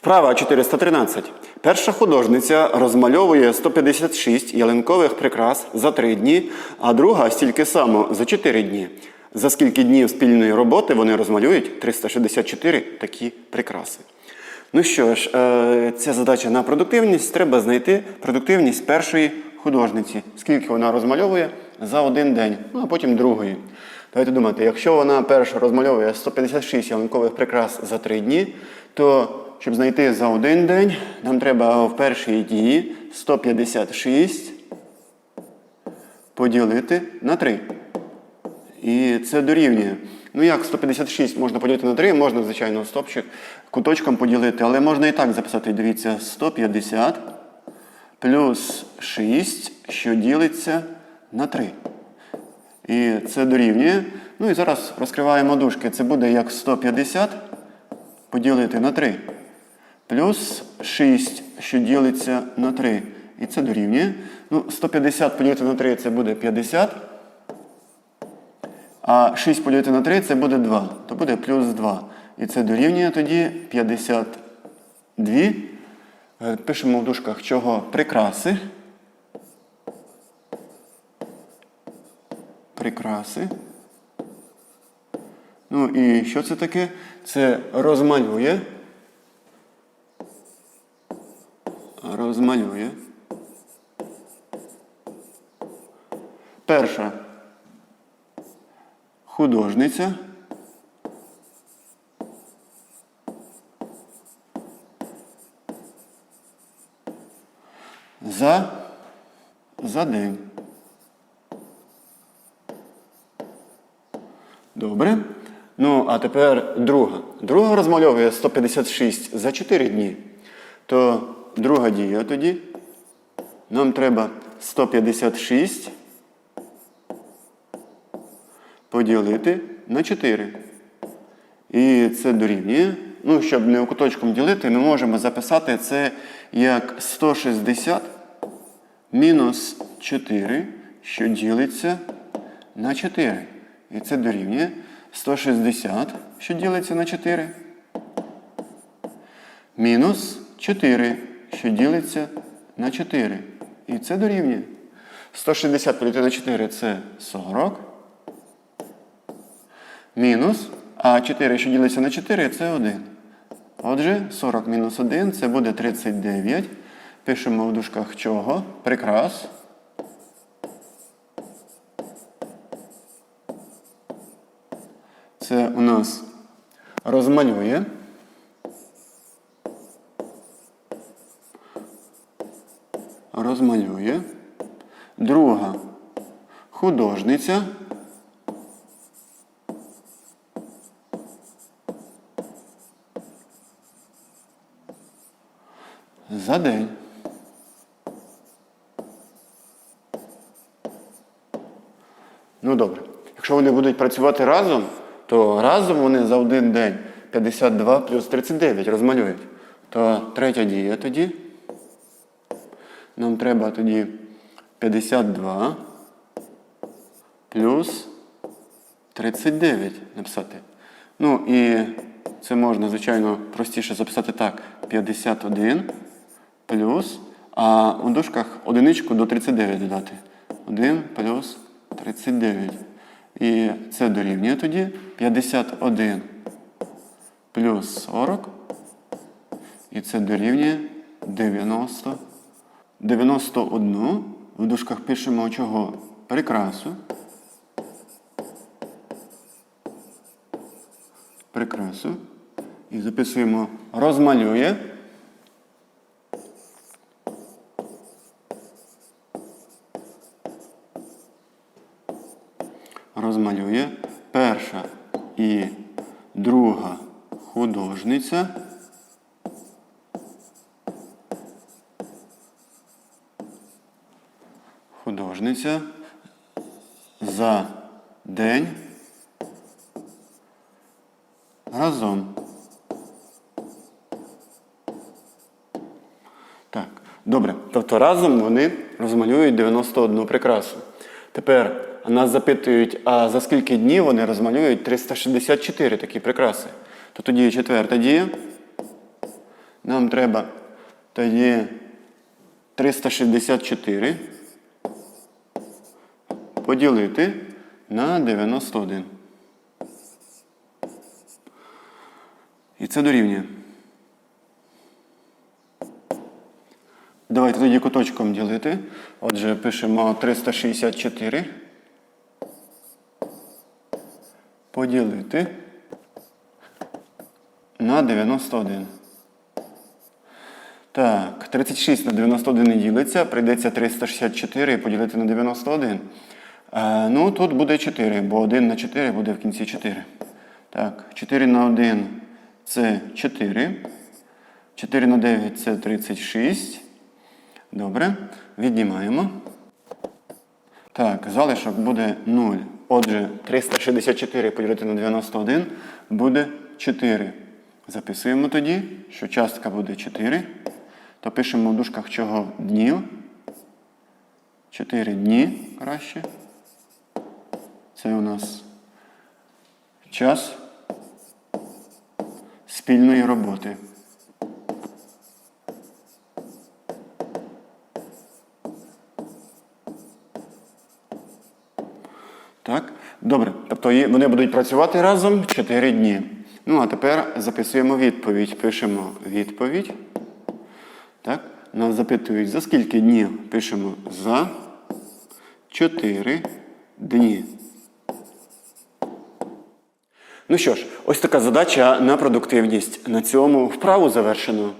Вправа 413. Перша художниця розмальовує 156 ялинкових прикрас за 3 дні, а друга стільки само за 4 дні. За скільки днів спільної роботи вони розмалюють 364 такі прикраси. Ну що ж, е, ця задача на продуктивність. Треба знайти продуктивність першої художниці, скільки вона розмальовує за один день, ну а потім другої. Давайте думати, якщо вона перша розмальовує 156 ялинкових прикрас за 3 дні, то щоб знайти за один день, нам треба в першій дії 156 поділити на 3. І це дорівнює. Ну як 156 можна поділити на 3, можна, звичайно, стопчик куточком поділити, але можна і так записати. Дивіться, 150 плюс 6, що ділиться на 3. І це дорівнює. Ну і зараз розкриваємо дужки. Це буде як 150 поділити на 3. Плюс 6, що ділиться на 3. І це дорівнює. Ну, 150 поділити на 3 це буде 50. А 6 поділити на 3 це буде 2. То буде плюс 2. І це дорівнює тоді 52. Е, Пишемо в дужках чого прикраси. Прикраси. Ну і що це таке? Це розмалює. Розмалює. Перша художниця. За, за день. Добре. Ну, а тепер друга. Друга розмальовує 156 за 4 дні. То друга дія тоді. Нам треба 156 поділити на 4. І це дорівнює. Ну, щоб не куточком ділити, ми можемо записати це як 160 мінус 4, що ділиться на 4. І це дорівнює 160, що ділиться на 4. Мінус 4, що ділиться на 4. І це дорівнює. 160 поділити на 4 це 40. Мінус. А 4, що ділиться на 4, це 1. Отже, 40 мінус 1 це буде 39. Пишемо в дужках чого? Прикрас. Це у нас розмалює. Розмалює. Друга художниця. За день. Ну добре. Якщо вони будуть працювати разом, то разом вони за один день 52 плюс 39 розмалюють. То третя дія тоді. Нам треба тоді 52 плюс 39 написати. Ну і це можна, звичайно, простіше записати так. 51 плюс, а у дужках одиничку до 39 додати. 1 плюс 39. І це дорівнює тоді 51 плюс 40. І це дорівнює 90. 91. В дужках пишемо чого? Прикрасу. Прикрасу. І записуємо розмалює. Розмалює перша і друга художниця. Художниця за день разом. Так, добре. Тобто разом вони розмалюють 91 прикрасу. Тепер нас запитують, а за скільки днів вони розмалюють 364 такі прикраси. То тоді четверта дія. Нам треба тоді 364 поділити на 91. І це дорівнює. Давайте тоді куточком ділити. Отже, пишемо 364. Поділити на 91. Так, 36 на 91 не ділиться. Прийдеться 364 поділити на 91. Е, ну, тут буде 4, бо 1 на 4 буде в кінці 4. Так, 4 на 1 це 4. 4 на 9 це 36. Добре. Віднімаємо. Так, залишок буде 0. Отже, 364 поділити на 91 буде 4. Записуємо тоді, що частка буде 4. То пишемо в дужках чого днів. 4 дні краще. Це у нас час спільної роботи. Так? Добре. Тобто вони будуть працювати разом 4 дні. Ну, а тепер записуємо відповідь. Пишемо відповідь. Так? Нас запитують, за скільки днів? Пишемо за 4 дні. Ну що ж, ось така задача на продуктивність. На цьому вправу завершено.